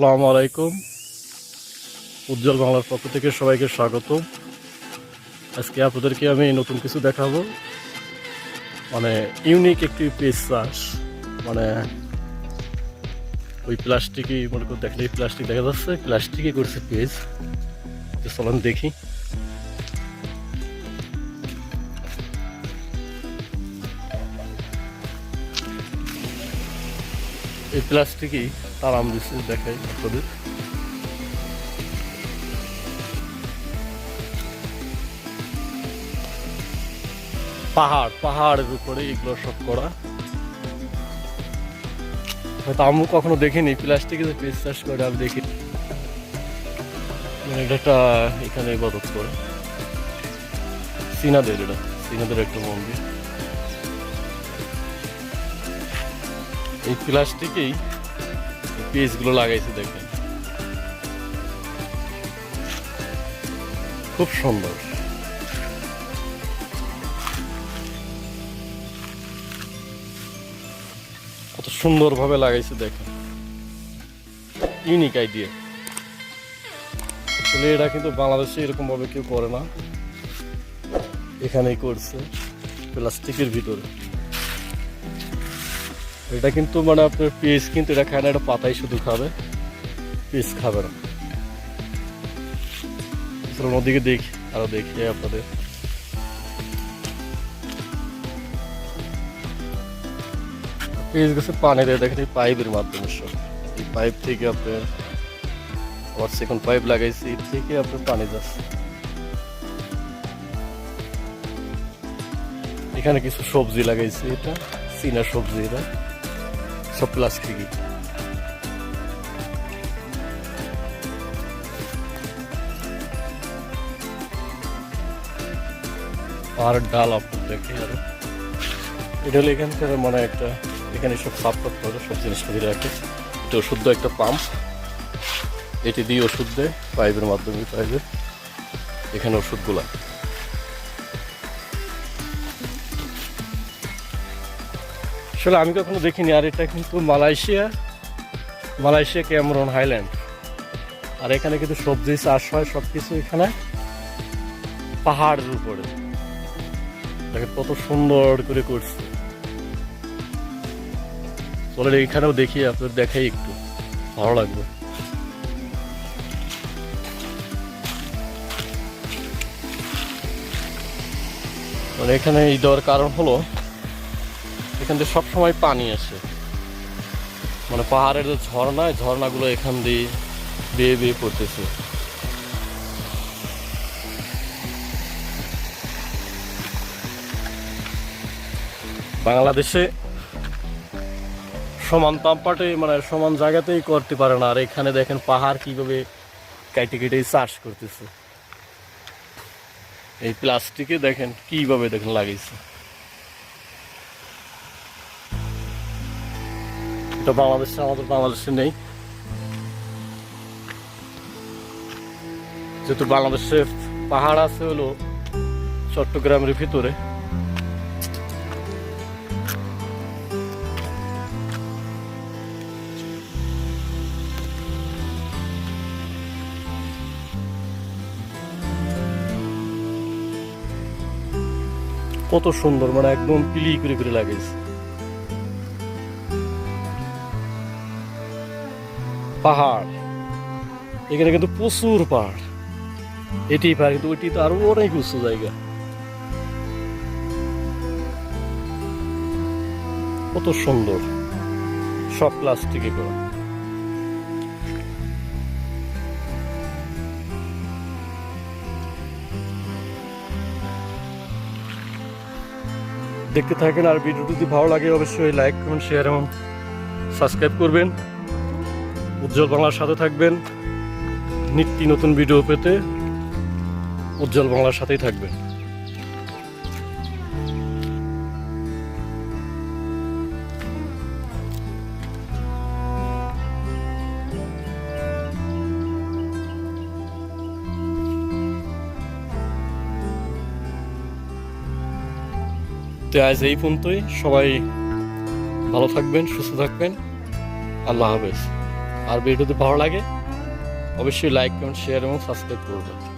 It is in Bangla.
আসসালামু আলাইকুম। উজ্জ্বল বাংলার পক্ষ থেকে সবাইকে স্বাগত আজকে আপনাদেরকে আমি নতুন কিছু দেখাবো। মানে ইউনিক একটি পেজ চাষ মানে ওই প্লাস্টিকই মনে করে দেখলে প্লাস্টিক দেখা যাচ্ছে, প্লাস্টিকই করছে পেজ চলুন দেখি। এই প্লাস্টিকই তার আম দিচ্ছে, দেখাই আপনাদের। পাহাড়, পাহাড়ের উপরে এগুলো সব করা। হয়তো আমি কখনো দেখিনি, প্লাস্টিকে যে পেজ চাষ করে আমি দেখি। মানে এটা এখানে ইবাদত করে। চীনাদের এটা চীনাদের একটা মন্দির। এই প্লাস্টিকেই পেজগুলো লাগাইছে দেখেন। খুব সুন্দর। কত সুন্দরভাবে লাগাইছে দেখেন। Unique idea. আসলে এটা কিন্তু বাংলাদেশে এরকম ভাবে কেউ করে না। এখানেই করছে। প্লাস্টিকের ভিতরে। এটা কিন্তু মানে আপনার পিস কিন্তু এটা খায় না, এটা পাতাই শুধু খাবে। পিস খাবে না। চলুন ওদিকে দেখি, আরও দেখি আপনাদের। পিস গেছে পানি দেয় দেখেন পাইপের মাধ্যমে সব। এই পাইপ থেকে আপনার, আবার সেকেন্ড পাইপ লাগাইছি এর থেকে আপনার পানি যাচ্ছে। এখানে কিছু সবজি লাগাইছি, এটা চীনা সবজি, এটা। সব প্লাস্টিকই। আর ডাল আপনার দেখে আরও। এটা হলো এখান থেকে মানে একটা, এখানে সব সাফ করতে হবে সব জিনিসপাতি রাখে। এটা ওষুধ একটা পাম্প। এটি দিয়ে ওষুধ দেয়, পাইপের মাধ্যমে পাইপে এখানে ওষুধগুলা। আসলে আমি কখনো দেখিনি, আর এটা কিন্তু মালয়েশিয়া মালয়েশিয়া ক্যামরন হাইল্যান্ড। আর এখানে কিন্তু সবজি চাষ হয় সব কিছু এখানে পাহাড়ের উপরে। দেখেন কত সুন্দর করে করছে। চলে এখানেও দেখি, আপনাদের দেখাই একটু। ভালো লাগবে। মানে এখানে এই দেওয়ার কারণ হলো এখান থেকে সবসময় পানি আসে। মানে পাহাড়ের যে ঝর্ণা ঝর্ণাগুলো এখান দিয়ে বেয়ে বেয়ে পড়তেছে। বাংলাদেশে সমান তামপাটে মানে সমান জায়গাতেই করতে পারে না। আর এখানে দেখেন পাহাড় কীভাবে কেটে কেটে চাষ করতেছে। এই প্লাস্টিকে দেখেন কীভাবে দেখেন লাগিয়েছে এটা বাংলাদেশে আমাদের বাংলাদেশে নেই যেহেতু বাংলাদেশে পাহাড় আছে হলো চট্টগ্রামের ভিতরে কত সুন্দর মানে একদম পিলি করে করে লাগিয়েছে। পাহাড়। এখানে কিন্তু প্রচুর পাহাড়। এটি পাহাড়, কিন্তু ওইটি তো আরও অনেক উঁচু জায়গা। কত সুন্দর। সব প্লাস্টিকে করা। দেখতে থাকেন আর ভিডিওটি যদি ভালো লাগে, অবশ্যই লাইক, কমেন্ট, শেয়ার এবং সাবস্ক্রাইব করবেন। উজ্জ্বল বাংলার সাথে থাকবেন। নিত্য নতুন ভিডিও পেতে উজ্জ্বল বাংলার সাথেই থাকবেন। তো আজ এই পর্যন্তই। সবাই ভালো থাকবেন, সুস্থ থাকবেন। আল্লাহ হাফেজ। আর ভিডিও যদি ভালো লাগে অবশ্যই লাইক কমেন্ট শেয়ার এবং সাবস্ক্রাইব করবেন।